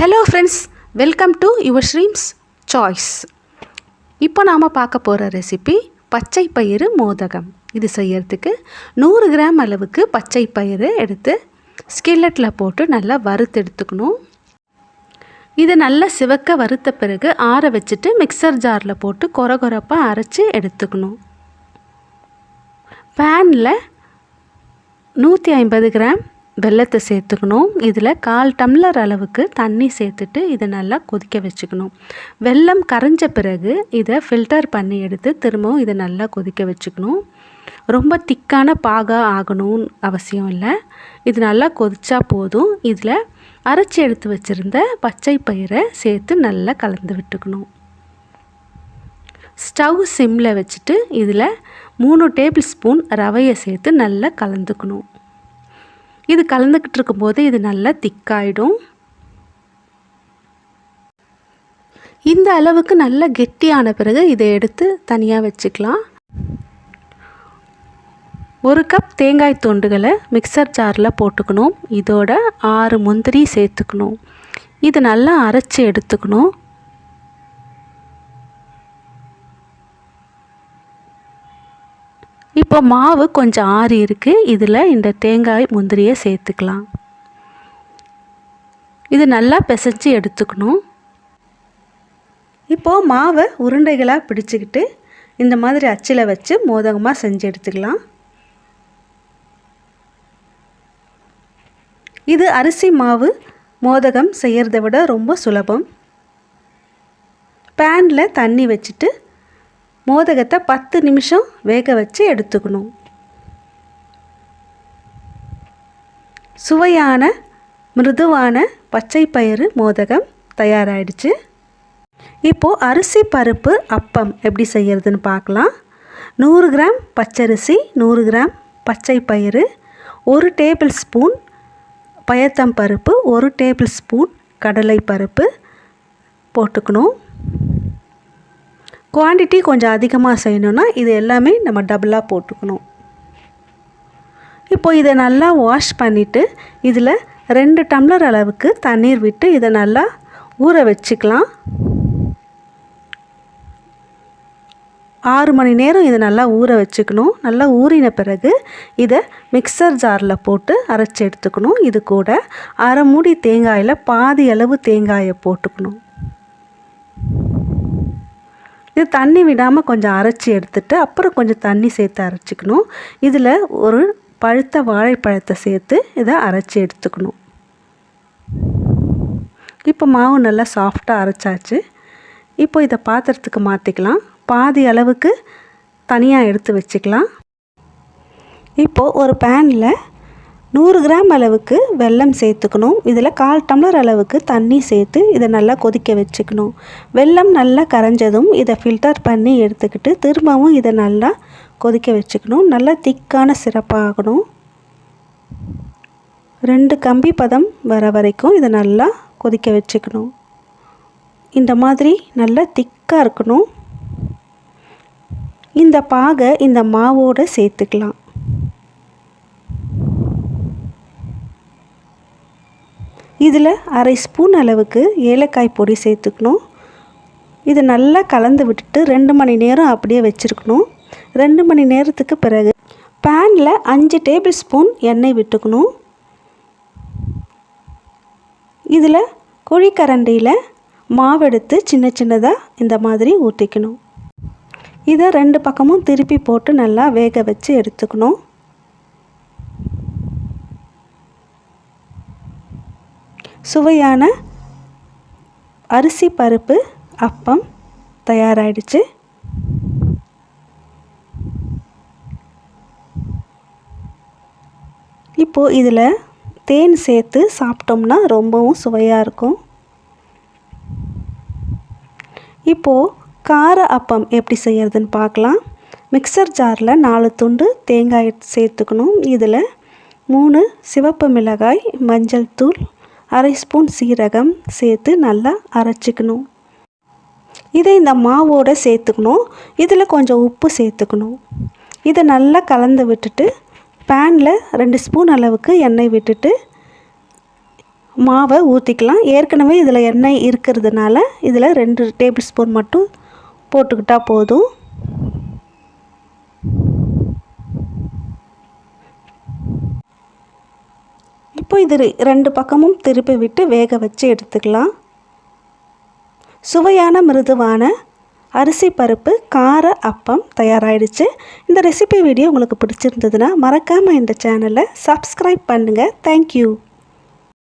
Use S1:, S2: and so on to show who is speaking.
S1: Hello friends welcome to your streams choice இப்போ நாம் பார்க்க போகிற ரெசிபி பச்சை பயிறு மோதகம். இது செய்யறதுக்கு நூறு கிராம் அளவுக்கு பச்சை பயிறு எடுத்து ஸ்கில்லட்டில் போட்டு நல்லா வறுத்து எடுத்துக்கணும். இது நல்லா சிவக்க வறுத்த பிறகு ஆற வச்சுட்டு மிக்சர் ஜாரில் போட்டு கொர கொரப்பாக அரைச்சி எடுத்துக்கணும். பேனில் நூற்றி ஐம்பது கிராம் வெல்லத்தை சேர்த்துக்கணும். இதில் கால் டம்ளர் அளவுக்கு தண்ணி சேர்த்துட்டு இதை நல்லா கொதிக்க வச்சுக்கணும். வெல்லம் கரைஞ்ச பிறகு இதை ஃபில்டர் பண்ணி எடுத்து திரும்பவும் இதை நல்லா கொதிக்க வச்சுக்கணும். ரொம்ப திக்கான பாகாக ஆகணும்னு அவசியம் இல்லை. இது நல்லா கொதிச்சா போதும். இதில் அரைச்சி எடுத்து வச்சுருந்த பச்சை பயிரை சேர்த்து நல்லா கலந்து விட்டுக்கணும். ஸ்டவ் சிம்மில் வச்சுட்டு இதில் மூணு டேபிள் ஸ்பூன் ரவையை சேர்த்து நல்லா கலந்துக்கணும். இது கலந்துக்கிட்டு இருக்கும்போது இது நல்லா திக்காயிடும். இந்த அளவுக்கு நல்லா கெட்டியான பிறகு இதை எடுத்து தனியாக வச்சுக்கலாம். ஒரு கப் தேங்காய் துண்டுகளை மிக்சர் ஜாரில் போட்டுக்கணும். இதோட ஆறு முந்திரி சேர்த்துக்கணும். இது நல்லா அரைச்சி எடுத்துக்கணும். இப்போ மாவு கொஞ்சம் ஆறி இருக்குது இதில் இந்த தேங்காய் முந்திரியை சேர்த்துக்கலாம். இது நல்லா பிசைஞ்சு எடுத்துக்கணும். இப்போது மாவை உருண்டைகளாக பிடிச்சிக்கிட்டு இந்த மாதிரி அச்சில் வச்சு மோதகமாக செஞ்சு எடுத்துக்கலாம். இது அரிசி மாவு மோதகம் செய்கிறத விட ரொம்ப சுலபம். பேனில் தண்ணி வச்சுட்டு மோதகத்தை பத்து நிமிஷம் வேக வச்சு எடுத்துக்கணும். சுவையான மிருதுவான பச்சை பயிறு மோதகம் தயாராகிடுச்சு இப்போது அரிசி பருப்பு அப்பம் எப்படி செய்கிறதுன்னு பார்க்கலாம். நூறு கிராம் பச்சரிசி நூறு கிராம் பச்சை பயிறு ஒரு டேபிள் ஸ்பூன் பயத்தம் பருப்பு ஒரு டேபிள் ஸ்பூன் கடலை பருப்பு போட்டுக்கணும். குவான்டிட்டி கொஞ்சம் அதிகமாக செய்யணுன்னா இது எல்லாமே நம்ம டபுளாக போட்டுக்கணும். இப்போ இதை நல்லா வாஷ் பண்ணிவிட்டு இதில் ரெண்டு டம்ளர் அளவுக்கு தண்ணீர் விட்டு இதை நல்லா ஊற வச்சுக்கலாம். ஆறு மணி நேரம் இதை நல்லா ஊற வச்சுக்கணும். நல்லா ஊறின பிறகு இதை மிக்சர் ஜாரில் போட்டு அரைச்சி எடுத்துக்கணும். இது கூட அரை மூடி தேங்காயில் பாதி அளவு தேங்காயை போட்டுக்கணும். இது தண்ணி விடாமல் கொஞ்சம் அரைச்சி எடுத்துட்டு அப்புறம் கொஞ்சம் தண்ணி சேர்த்து அரைச்சிக்கணும். இதில் ஒரு பழுத்த வாழைப்பழத்தை சேர்த்து இதை அரைச்சி எடுத்துக்கணும். இப்போ மாவு நல்லா சாஃப்டாக அரைச்சாச்சு. இப்போ இதை பாத்திரத்துக்கு மாற்றிக்கலாம் பாதி அளவுக்கு தனியாக எடுத்து வச்சுக்கலாம். இப்போது ஒரு பேனில் நூறு கிராம் அளவுக்கு வெல்லம் சேர்த்துக்கணும். இதில் கால் டம்ளர் அளவுக்கு தண்ணி சேர்த்து இதை நல்லா கொதிக்க வச்சுக்கணும். வெல்லம் நல்லா கரைஞ்சதும் இதை ஃபில்டர் பண்ணி எடுத்துக்கிட்டு திரும்பவும் இதை நல்லா கொதிக்க வச்சுக்கணும். நல்லா திக்கான சிறப்பாகணும் ரெண்டு கம்பி பதம் வர வரைக்கும் இதை நல்லா கொதிக்க வச்சுக்கணும். இந்த மாதிரி நல்லா திக்காக இருக்கணும். இந்த பாகை இந்த மாவோடு சேர்த்துக்கலாம். இதில் அரை ஸ்பூன் அளவுக்கு ஏலக்காய் பொடி சேர்த்துக்கணும். இதை நல்லா கலந்து விட்டுட்டு ரெண்டு மணி நேரம் அப்படியே வச்சுருக்கணும். ரெண்டு மணி நேரத்துக்கு பிறகு பேனில் அஞ்சு டேபிள் ஸ்பூன் எண்ணெய் விட்டுக்கணும். இதில் குழிக்கரண்டியில் மாவெடுத்து சின்ன சின்னதாக இந்த மாதிரி ஊற்றிக்கணும் இதை ரெண்டு பக்கமும் திருப்பி போட்டு நல்லா வேக வச்சு எடுத்துக்கணும். சுவையான அரிசி பருப்பு அப்பம் தயாராகிடுச்சு இப்போது இதில் தேன் சேர்த்து சாப்பிட்டோம்னா ரொம்பவும் சுவையாக இருக்கும். இப்போது கார அப்பம் எப்படி செய்கிறதுன்னு பார்க்கலாம். மிக்சர் ஜாரில் நாலு துண்டு தேங்காய் சேர்த்துக்கணும். இதில் மூணு சிவப்பு மிளகாய் மஞ்சள் தூள் அரை ஸ்பூன் சீரகம் சேர்த்து நல்லா அரைச்சிக்கணும். இதை இந்த மாவோடு சேர்த்துக்கணும். இதில் கொஞ்சம் உப்பு சேர்த்துக்கணும். இதை நல்லா கலந்து விட்டுட்டு பேனில் ரெண்டு ஸ்பூன் அளவுக்கு எண்ணெய் விட்டுட்டு மாவை ஊற்றிக்கலாம் ஏற்கனவே இதில் எண்ணெய் இருக்கிறதுனால இதில் ரெண்டு டேபிள் ஸ்பூன் மட்டும் போட்டுக்கிட்டால் போதும். இப்போ இது ரெண்டு பக்கமும் திருப்பி விட்டு வேக வச்சு எடுத்துக்கலாம். சுவையான மிருதுவான அரிசி பருப்பு கார அப்பம் தயாராகிடுச்சு இந்த ரெசிபி வீடியோ உங்களுக்கு பிடிச்சிருந்ததுன்னா மறக்காமல் இந்த சேனலை சப்ஸ்கிரைப் பண்ணுங்கள் தேங்க்யூ